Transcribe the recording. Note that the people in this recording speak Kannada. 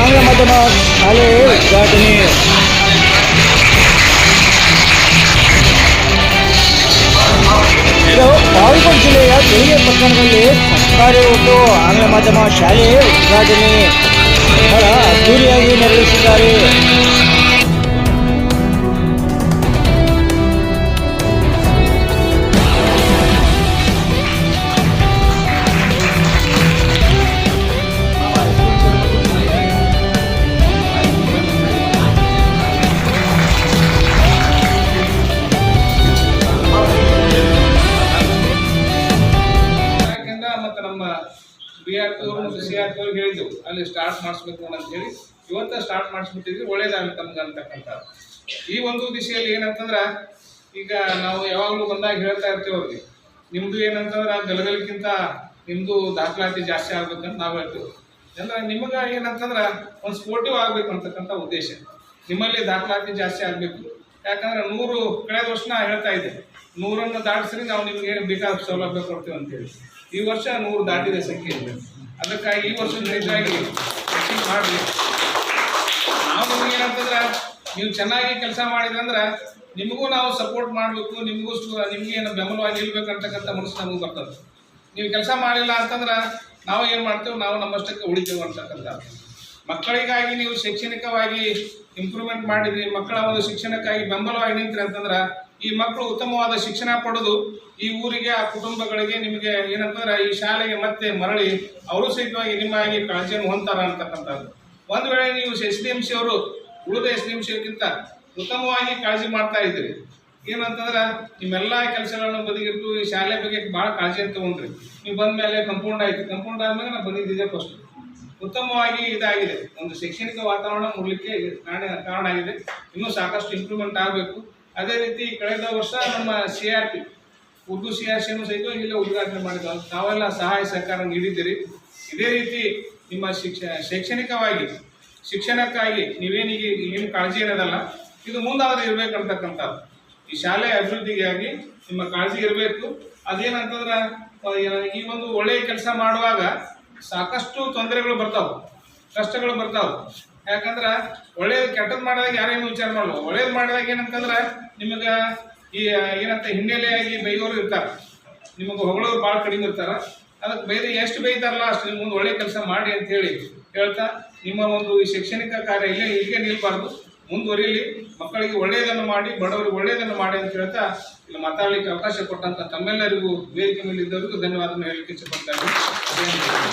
ಆಂಗ್ಲ ಮಾಧ್ಯಮ ಶಾಲೆ ಉದ್ಘಾಟನೆ. ಬಾಗಲಕೋಟೆ ಜಿಲ್ಲೆಯ ಬೇರೆ ಪಟ್ಟಣದಲ್ಲಿ ಸರ್ಕಾರಿ ಒಂದು ಆಂಗ್ಲ ಮಾಧ್ಯಮ ಶಾಲೆ ಉದ್ಘಾಟನೆ. ಬಹಳ ಅದ್ದೂರಿಯಾಗಿ ನೆರವೇರಿಸಿದ್ದಾರೆ. ಮತ್ತೆ ನಮ್ಮ ಬಿ ಆರ್ ಪಿ ಮತ್ತು ಸಿ ಆರ್ ಪಿ ಹೇಳಿದ್ದೆವು ಅಲ್ಲಿ ಸ್ಟಾರ್ಟ್ ಮಾಡಿಸ್ಬೇಕು ಅಂತ ಹೇಳಿ. ಇವತ್ತ ಸ್ಟಾರ್ಟ್ ಮಾಡಿಸ್ಬಿಟ್ಟಿದ್ವಿ ಒಳ್ಳೇದಾಗುತ್ತೆ ನಮ್ಗೆ ಅಂತಕ್ಕಂಥ ಈ ಒಂದು ದಿಶೆಯಲ್ಲಿ ಏನಂತಂದ್ರೆ, ಈಗ ನಾವು ಯಾವಾಗಲೂ ಬಂದಾಗ ಹೇಳ್ತಾ ಇರ್ತೀವಿ ಅವ್ರಿಗೆ ನಿಮ್ಮದು ಏನಂತಂದ್ರೆ ಗಲಗಲಿಕ್ಕಿಂತ ನಿಮ್ಮದು ದಾಖಲಾತಿ ಜಾಸ್ತಿ ಆಗ್ಬೇಕಂತ ನಾವು ಹೇಳ್ತೀವಿ. ಅಂದ್ರೆ ನಿಮಗೆ ಏನಂತಂದ್ರೆ, ಒಂದು ಸ್ಪೋರ್ಟಿವ್ ಆಗ್ಬೇಕು ಅಂತಕ್ಕಂಥ ಉದ್ದೇಶ. ನಿಮ್ಮಲ್ಲಿ ದಾಖಲಾತಿ ಜಾಸ್ತಿ ಆಗಬೇಕು. ಯಾಕಂದ್ರೆ ನೂರು, ಕಳೆದ ವರ್ಷ ಹೇಳ್ತಾ ಇದ್ದೆ ನೂರನ್ನು ದಾಟಿಸ್ರಿ, ನಾವು ನಿಮ್ಗೆ ಏನು ಬೇಕಾದ ಸೌಲಭ್ಯ ಕೊಡ್ತೀವಿ ಅಂತೇಳಿ. ಈ ವರ್ಷ ನೂರು ದಾಟಿದೆ ಸಂಖ್ಯೆ ಅದಕ್ಕಾಗಿ ಈ ವರ್ಷ ಹೆಚ್ಚಾಗಿ ಹೆಚ್ಚಿಗೆ ಮಾಡಲಿ. ನಾವು ಏನಂತಂದ್ರೆ, ನೀವು ಚೆನ್ನಾಗಿ ಕೆಲಸ ಮಾಡಿದ್ರಂದ್ರೆ, ನಿಮಗೂ ನಾವು ಸಪೋರ್ಟ್ ಮಾಡಬೇಕು, ನಿಮಗೂ ನಿಮಗೆ ಏನು ಬೆಂಬಲವಾಗಿ ನಿಲ್ಬೇಕಂತಕ್ಕಂಥ ಮನಸ್ಸು ನಮಗೆ ಬರ್ತದೆ. ನೀವು ಕೆಲಸ ಮಾಡಿಲ್ಲ ಅಂತಂದ್ರೆ, ನಾವು ಏನು ಮಾಡ್ತೇವೆ, ನಾವು ನಮ್ಮಷ್ಟಕ್ಕೆ ಉಳಿತೇವೆ ಅಂತಕ್ಕಂಥ. ಮಕ್ಕಳಿಗಾಗಿ ನೀವು ಶೈಕ್ಷಣಿಕವಾಗಿ ಇಂಪ್ರೂವ್ಮೆಂಟ್ ಮಾಡಿದ್ರಿ ಮಕ್ಕಳ ಒಂದು ಶಿಕ್ಷಣಕ್ಕಾಗಿ ಬೆಂಬಲವಾಗಿ ನಿಂತ್ರಿ ಅಂತಂದ್ರೆ ಈ ಮಕ್ಕಳು ಉತ್ತಮವಾದ ಶಿಕ್ಷಣ ಪಡೆದು ಈ ಊರಿಗೆ, ಆ ಕುಟುಂಬಗಳಿಗೆ ನಿಮಗೆ ಏನಂತಂದ್ರೆ ಈ ಶಾಲೆಗೆ ಮತ್ತೆ ಮರಳಿ ಅವರು ಸಹಿತವಾಗಿ ನಿಮ್ಮಾಗಿ ಕಾಳಜಿಯನ್ನು ಹೊಂತಾರ ಅಂತಕ್ಕಂಥದ್ದು. ಒಂದು ವೇಳೆ ನೀವು ಎಸ್ ಡಿ ಎಂ ಸಿ ಅವರು ಉಳಿದ ಎಸ್ ಡಿ ಎಂ ಸಿಗಿಂತ ಉತ್ತಮವಾಗಿ ಕಾಳಜಿ ಮಾಡ್ತಾ ಇದ್ರಿ ಏನಂತಂದ್ರೆ ನಿಮ್ಮೆಲ್ಲ ಕೆಲಸಗಳನ್ನು ಬದಿಗಿಟ್ಟು ಈ ಶಾಲೆ ಬಗ್ಗೆ ಭಾಳ ಕಾಳಜಿ ಅಂತ ತಗೊಂಡ್ರಿ. ನೀವು ಬಂದ ಮೇಲೆ ಕಂಪೌಂಡ್ ಆಯ್ತು. ಕಂಪೌಂಡ್ ಆದ್ಮೇಲೆ ನಾನು ಬಂದಿದ್ದೆ ಫಸ್ಟ್ ಉತ್ತಮವಾಗಿ ಇದಾಗಿದೆ. ಒಂದು ಶೈಕ್ಷಣಿಕ ವಾತಾವರಣ ಮೂಡಲಿಕ್ಕೆ ಕಾರಣ ಕಾರಣ ಆಗಿದೆ. ಇನ್ನೂ ಸಾಕಷ್ಟು ಇಂಪ್ರೂವ್ಮೆಂಟ್ ಆಗಬೇಕು. ಅದೇ ರೀತಿ ಕಳೆದ ವರ್ಷ ನಮ್ಮ C R P, Urdu C R ಸಿನೂ ಸಹಿತ ಇಲ್ಲೇ ಉದ್ಘಾಟನೆ ಮಾಡಿದ ತಾವೆಲ್ಲ ಸಹಾಯ ಸಹಕಾರ ನೀಡಿದ್ದೀರಿ. ಇದೇ ರೀತಿ ನಿಮ್ಮ ಶಿಕ್ಷ, ಶೈಕ್ಷಣಿಕವಾಗಿ, ಶಿಕ್ಷಣಕ್ಕಾಗಿ ನೀವೇನಿಗೆ ಏನು ಕಾಳಜಿ ಇರೋದಲ್ಲ, ಇದು ಮುಂದಾದ್ರೆ ಇರಬೇಕಂತಕ್ಕಂಥದ್ದು. ಈ ಶಾಲೆ ಅಭಿವೃದ್ಧಿಗಾಗಿ ನಿಮ್ಮ ಕಾಳಜಿ ಇರಬೇಕು. ಅದೇನಂತಂದ್ರೆ ಈ ಒಂದು ಒಳ್ಳೆಯ ಕೆಲಸ ಮಾಡುವಾಗ ಸಾಕಷ್ಟು ತೊಂದರೆಗಳು ಬರ್ತಾವೆ. ಕಷ್ಟಗಳು ಬರ್ತಾವೆ. ಯಾಕಂದ್ರೆ ಒಳ್ಳೇದು ಕೆಟ್ಟದ್ದು ಮಾಡಿದಾಗ ಯಾರೇನು ವಿಚಾರ ಮಾಡಲ್ಲ ಒಳ್ಳೇದು ಮಾಡಿದಾಗ ಏನಂತಂದ್ರೆ ನಿಮಗೆ ಈ, ಏನಂತ ಹಿನ್ನೆಲೆಯಾಗಿ ಬೈಯೋರು ಇರ್ತಾರೆ. ನಿಮಗೆ ಹೊಗಳೋರು ಭಾಳ ಕಡಿಮೆ ಇರ್ತಾರೆ. ಅದಕ್ಕೆ ಬೇರೆ ಎಷ್ಟು ಬೈತಾರಲ್ಲ ಅಷ್ಟು ಮುಂದೆ ಒಳ್ಳೆ ಕೆಲಸ ಮಾಡಿ ಅಂತ ಹೇಳಿ ಹೇಳ್ತಾ, ನಿಮ್ಮ ಒಂದು ಈ ಶೈಕ್ಷಣಿಕ ಕಾರ್ಯ ಇಲ್ಲೇ ಇಲ್ಲಿಗೆ ನಿಲ್ಬಾರ್ದು. ಮುಂದುವರಿಲಿ, ಮಕ್ಕಳಿಗೆ ಒಳ್ಳೆಯದನ್ನು ಮಾಡಿ, ಬಡವರಿಗೆ ಒಳ್ಳೆಯದನ್ನು ಮಾಡಿ ಅಂತ ಹೇಳ್ತಾ, ಇಲ್ಲಿ ಮಾತಾಡಲಿಕ್ಕೆ ಅವಕಾಶ ಕೊಟ್ಟಂತ ತಮ್ಮೆಲ್ಲರಿಗೂ ವೇದಿಕೆ ಮೇಲೆ ಇದ್ದವರಿಗೂ ಧನ್ಯವಾದವನ್ನು ಹೇಳಲಿಕ್ಕೆ ಇಷ್ಟಪಡ್ತಾ ಇದ್ದೀನಿ.